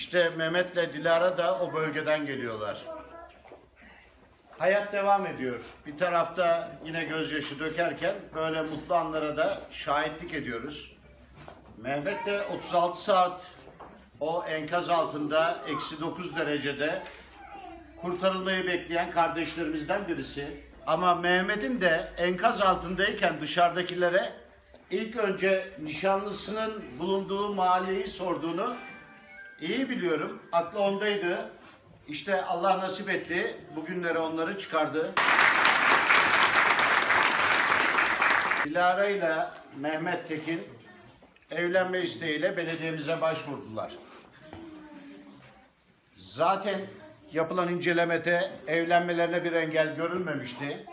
İşte Mehmet'le Dilara da o bölgeden geliyorlar. Hayat devam ediyor. Bir tarafta yine gözyaşı dökerken böyle mutlu anlara da şahitlik ediyoruz. Mehmet de 36 saat o enkaz altında eksi 9 derecede kurtarılmayı bekleyen kardeşlerimizden birisi. Ama Mehmet'in de enkaz altındayken dışarıdakilere ilk önce nişanlısının bulunduğu mahalleyi sorduğunu iyi biliyorum. Aklı ondaydı. İşte Allah nasip etti. Bugünlere onları çıkardı. Dilara ile Mehmet Tekin evlenme isteğiyle belediyemize başvurdular. Zaten yapılan incelemede evlenmelerine bir engel görülmemişti.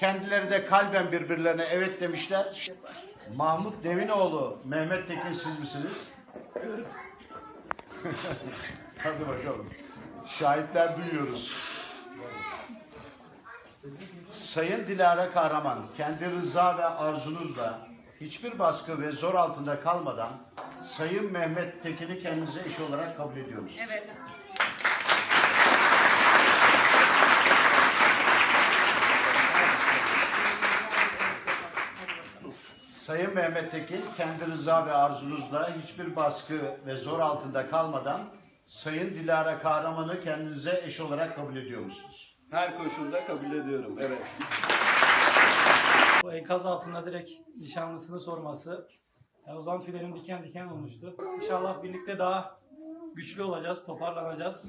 Kendileri de kalben birbirlerine evet demişler. Mahmut Devinoğlu, Mehmet Tekin siz misiniz? Evet. Hadi bakalım. Şahitler duyuyoruz. Sayın Dilara Kahraman, kendi rıza ve arzunuzla hiçbir baskı ve zor altında kalmadan Sayın Mehmet Tekin'i kendinize eş olarak kabul ediyor musunuz? Evet. Sayın Mehmet Tekin, kendi rıza ve arzunuzla hiçbir baskı ve zor altında kalmadan Sayın Dilara Kahraman'ı kendinize eş olarak kabul ediyor musunuz? Her koşulda kabul ediyorum. Evet. Bu enkaz altında direkt nişanlısını sorması. Ya o zaman tüylerim diken diken olmuştu. İnşallah birlikte daha güçlü olacağız, toparlanacağız.